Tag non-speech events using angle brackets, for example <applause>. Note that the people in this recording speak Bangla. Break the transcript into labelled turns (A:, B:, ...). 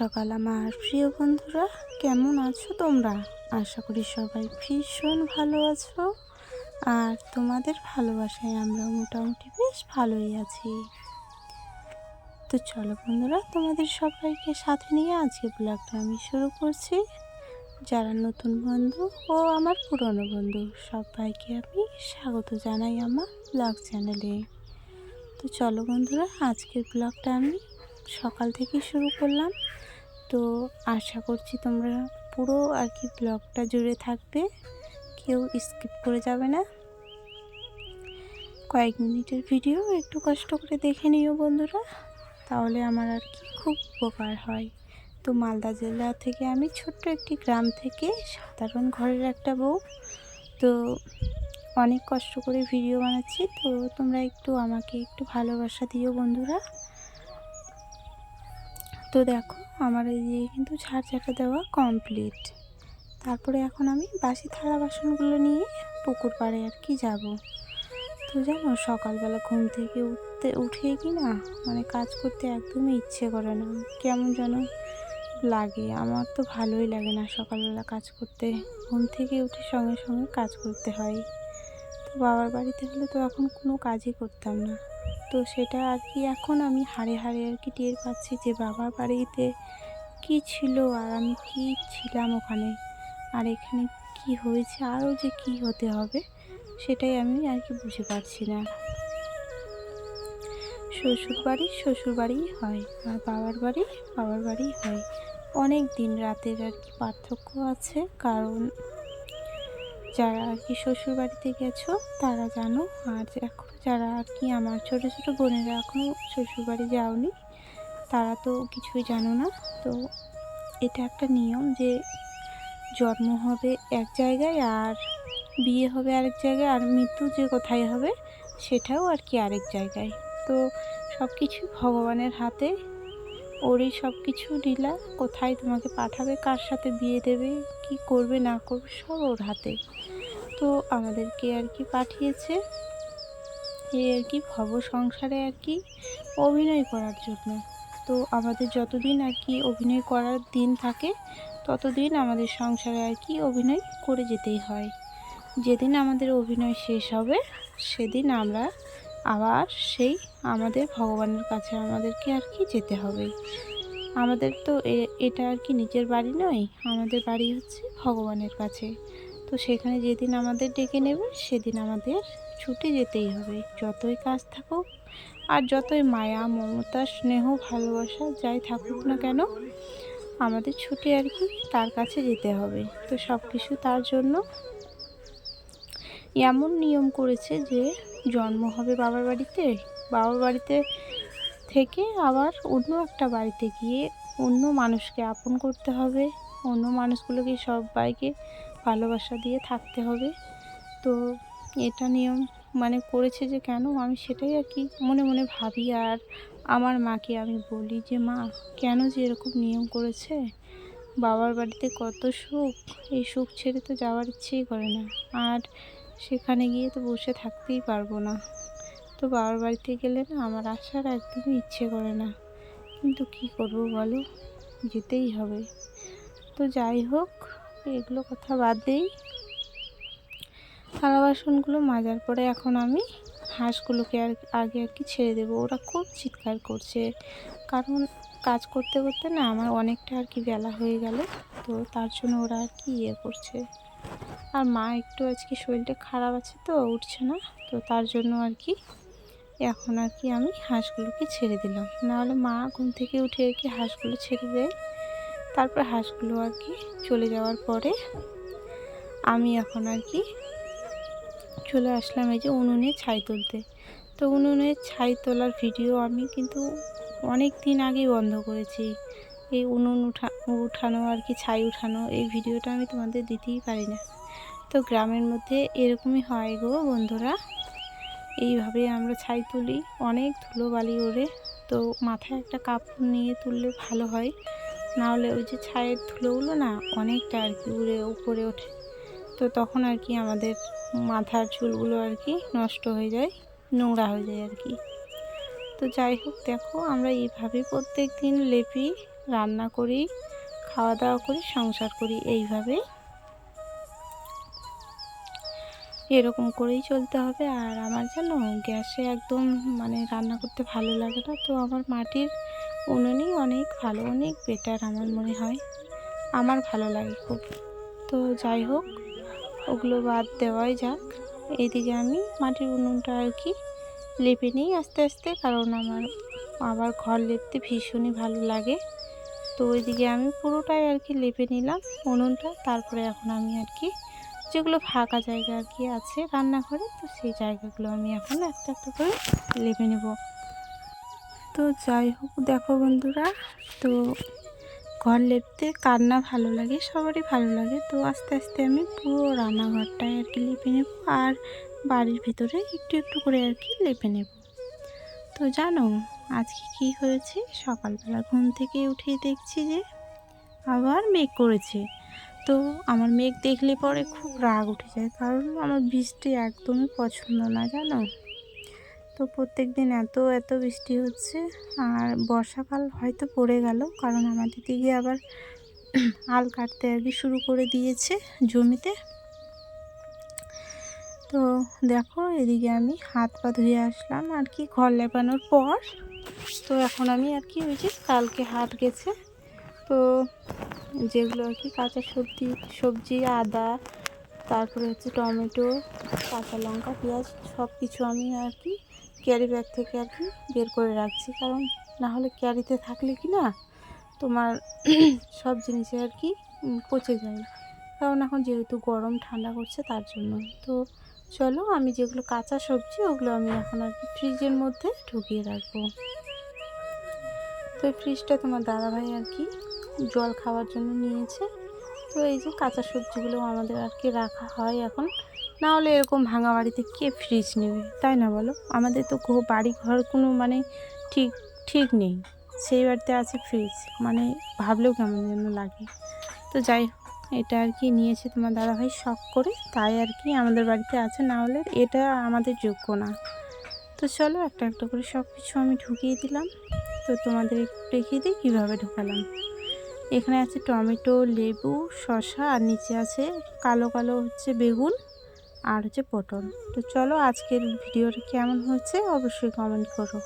A: সকাল। আমার প্রিয় বন্ধুরা, কেমন আছো তোমরা? আশা করি সবাই ভীষণ ভালো আছো। আর তোমাদের ভালোবাসায় আমরা মোটামুটি বেশ ভালোই আছি। তো চলো বন্ধুরা, তোমাদের সবাইকে সাথে নিয়ে আজকে ব্লগটা আমি শুরু করছি। যারা নতুন বন্ধু ও আমার পুরনো বন্ধু, সবাইকে আমি স্বাগত জানাই আমার ব্লগ চ্যানেলে তো চলো বন্ধুরা, আজকের ব্লগটা আমি সকাল থেকে শুরু করলাম। তো আশা করছি তোমরা পুরো আর কি ব্লগটা জুড়ে থাকবে। কেউ স্কিপ করে যাবে না। কয়েক মিনিটের ভিডিও, একটু কষ্ট করে দেখে নিও বন্ধুরা। তাহলে আমার আর কি খুব উপকার হয়। তো মালদা জেলা থেকে আমি ছোট্ট একটি গ্রাম থেকে সাধারণ ঘরের একটা বউ। তো অনেক কষ্ট করে ভিডিও বানাচ্ছি। তো তোমরা একটু আমাকে একটু ভালোবাসা দিও বন্ধুরা। তো দেখো, আমার এই দিয়ে কিন্তু ঝাড় ঝাঁটা দেওয়া কমপ্লিট তারপরে এখন আমি বাসি থালা বাসনগুলো নিয়ে পুকুর পাড়ে আর কি যাব। তো জানো, সকালবেলা ঘুম থেকে উঠতে, উঠে কি না মানে কাজ করতে একদমই ইচ্ছে করে না। কেমন যেন লাগে, আমার তো ভালোই লাগে না সকালবেলা কাজ করতে। ঘুম থেকে উঠে সঙ্গে সঙ্গে কাজ করতে হয়। তো বাবার বাড়িতে হলে তো এখন কোনো কাজই করতাম না। তো সেটা আর কি এখন আমি হাড়ে হাড়ে আর কি টের পাচ্ছি যে বাবার বাড়িতে কি ছিল আর আমি কি ছিলাম ওখানে? আর এখানে কি হয়েছে? আরও যে কি হতে হবে সেটাই আমি আর কি বুঝে পারছি না। শ্বশুর বাড়ি শ্বশুর বাড়িই হয় আর বাবার বাড়ি বাবার বাড়ি হয়। অনেক দিন রাতের আর কি পার্থক্য আছে কারণ যারা আর কি শ্বশুর বাড়িতে গেছো তারা জানো আর এখন যারা আর কি আমার ছোট ছোট বোনেরা এখনও শ্বশুরবাড়ি যাওনি, তারা তো কিছুই জানো না। তো এটা একটা নিয়ম যে জন্ম হবে এক জায়গায় আর বিয়ে হবে আরেক জায়গায় আর মৃত্যু যে কোথায় হবে সেটাও আর কি আরেক জায়গায়। তো সব কিছু ভগবানের হাতে, ওরই সব কিছু লীলা, কোথায় তোমাকে পাঠাবে, কার সাথে বিয়ে দেবে, কি করবে, না করবে, সব ওর হাতে। তো আমাদেরকে আর কি পাঠিয়েছে। এই আর কি ভব সংসারে আর কি অভিনয় করার জন্য। তো আমাদের যতদিন আর কি অভিনয় করার দিন থাকে, ততদিন আমাদের সংসারে আর কি অভিনয় করে যেতেই হয়। যেদিন আমাদের অভিনয় শেষ হবে, সেদিন আমরা আবার সেই আমাদের ভগবানের কাছে আমাদেরকে আর কি যেতে হবে। আমাদের তো এটা আর কি নিজের বাড়ি নয়, আমাদের বাড়ি হচ্ছে ভগবানের কাছে। তো সেখানে যেদিন আমাদের ডেকে নেবে, সেদিন আমাদের ছুটে যেতেই হবে। যতই কাজ থাকুক আর যতই মায়া, মমতা, স্নেহ, ভালোবাসা যাই থাকুক না কেন, আমাদের ছুটে আর কি তার কাছে যেতে হবে। তো সব কিছু তার জন্য। এমন নিয়ম করেছে যে জন্ম হবে বাবার বাড়িতে বাবার বাড়িতে থেকে আবার অন্য একটা বাড়িতে গিয়ে অন্য মানুষকে আপন করতে হবে, অন্য মানুষগুলোকে সবাইকে ভালোবাসা দিয়ে থাকতে হবে। তো এটা নিয়ম মানে করেছে যে কেন? আমি সেটাই আর কি মনে মনে ভাবি। আর আমার মাকে আমি বলি যে, মা, কেন যে এরকম নিয়ম করেছে? বাবার বাড়িতে কত সুখ। এই সুখ ছেড়ে তো যাওয়ার ইচ্ছেই করে না। আর সেখানে গিয়ে তো বসে থাকতেই পারব না। তো বাবার বাড়িতে গেলে না আমার আসার একদমই ইচ্ছে করে না। কিন্তু কি করব বলো? যেতেই হবে। তো যাই হোক, এগুলো কথা বাদ দেই। থালা বাসনগুলো মাজার পরে এখন আমি হাঁসগুলোকে আর আগে আর কি ছেড়ে দেবো। ওরা খুব চিৎকার করছে। কারণ কাজ করতে করতে না আমার অনেকটা আর কি বেলা হয়ে গেল, তো তার জন্য ওরা আর কি ইয়ে করছে। আর মা একটু আজকে শরীরটা খারাপ আছে তো, উঠছে না, তো তার জন্য আর কি এখন আর কি আমি হাঁসগুলোকে ছেড়ে দিলাম। নাহলে মা ঘুম থেকে উঠে আর কি হাঁসগুলো ছেড়ে দেয়। তারপর হাঁসগুলো আর কি চলে যাওয়ার পরে আমি এখন আর কি চলে আসলাম এই যে উনুনে ছাই তুলতে। তো উনুনে ছাই তোলার ভিডিও আমি কিন্তু অনেক দিন আগেই বন্ধ করেছি। এই উনুন উঠা, উঠানো আর কি ছাই উঠানো, এই ভিডিওটা আমি তোমাদের দিতেই পারি না। তো গ্রামের মধ্যে এরকমই হয় গো বন্ধুরা। এইভাবে আমরা ছাই তুলি, অনেক ধুলো বালি ওড়ে। তো মাথায় একটা কাপড় নিয়ে তুললে ভালো হয়। নাহলে ওই যে ছায়ের ধুলোগুলো না অনেকটা আর কি উড়ে, উপরে ওঠে। তো তখন আর কি আমাদের মাথার চুলগুলো আর কি নষ্ট হয়ে যায়, নোংরা হয়ে যায় আর কি। তো যাই হোক, দেখো আমরা এইভাবে প্রত্যেক দিন লেপি, রান্না করি খাওয়া দাওয়া করি, সংসার করি, এইভাবেই। এরকম করেই চলতে হবে। আর আমার যেন গ্যাসে একদম মানে রান্না করতে ভালো লাগে না, তো আমার মাটির উনুনই অনেক ভালো, অনেক বেটার আমার মনে হয়। আমার ভালো লাগে খুব। তো যাই হোক ওগুলো বাদ দেওয়াই যাক। এইদিকে আমি মাটির উনুনটা আর কি লেপে নিই আস্তে আস্তে, কারণ আমার আবার ঘর লেপতে ভীষণই ভালো লাগে। তো ওইদিকে আমি পুরোটাই আর কি লেপে নিলাম উনুনটা, তারপরে এখন আমি আর কি যেগুলো ফাঁকা জায়গা আর কি আছে রান্নাঘরে, তো সেই জায়গাগুলো আমি এখন একটা একটা করে লেপে নেব। তো যাই হোক, দেখো বন্ধুরা, তো ঘর লেপতে কার না ভালো লাগে, সবারই ভালো লাগে। তো আস্তে আস্তে আমি পুরো রান্নাঘরটায় আর কি লেপে নেব আর বাড়ির ভিতরে একটু একটু করে আর কি লেপে নেব। তো জানো আজকে কি হয়েছে? সকালবেলা ঘুম থেকে উঠে দেখছি যে আবার মেঘ করেছে। তো আমার মেঘ দেখলে পরে খুব রাগ উঠে যায়, কারণ আমার বৃষ্টি একদমই পছন্দ না, জানো? তো প্রত্যেক দিন এত এত বৃষ্টি হচ্ছে আর বর্ষাকাল হয়তো পড়ে গেল, কারণ আমাদের দিকে আবার আল কাটতে আর কি শুরু করে দিয়েছে জমিতে। তো দেখো, এদিকে আমি হাত পা ধুয়ে আসলাম আর কি, ঘর লেপানোর পর। তো এখন আমি আর কি, ওই যে কালকে হাট গেছে। তো যেগুলো আর কি, কাঁচা সবজি সবজি, আদা, তারপরে হচ্ছে টমেটো, কাঁচা লঙ্কা, পেঁয়াজ সব কিছু আমি আর কি ক্যারি ব্যাগ থেকে আর কি বের করে রাখছি। কারণ না হলে ক্যারিতে থাকলে কি না তোমার <clears throat> সব জিনিসে আর কি পচে যায়। কারণ এখন যেহেতু গরম, ঠান্ডা করছে তার জন্য। তো চলো আমি যেগুলো কাঁচা সবজি, ওগুলো আমি এখন আর কি ফ্রিজের মধ্যে ঢুকিয়ে রাখব। তো ফ্রিজটা তোমার দাদাভাই আর কি জল খাওয়ার জন্য নিয়েছে। তো এই যে কাঁচা সবজিগুলো আমাদের আর কি রাখা হয় এখন। না হলে এরকম ভাঙা বাড়িতে কে ফ্রিজ নেবে? তাই না বলো? আমাদের তো বাড়ি ঘর কোনো মানে ঠিক ঠিক নেই। সেই বাড়িতে আছে ফ্রিজ মানে ভাবলেও কেমন যেন লাগে। তো যাই হোক, এটা আর কি নিয়েছে তোমার দাদাভাই শখ করে। তাই আর কি আমাদের বাড়িতে আছে। না হলে এটা আমাদের যোগ্য না। তো চলো একটা একটা করে সব কিছু আমি ঢুকিয়ে দিলাম। তো তোমাদের দেখিয়ে দিই কীভাবে ঢুকালাম। এখানে আছে টমেটো, লেবু, শসা, আর নিচে আছে কালো কালো হচ্ছে বেগুন। আর হচ্ছে পটল। তো চলো আজকের ভিডিওটা কেমন হয়েছে অবশ্যই কমেন্ট করো।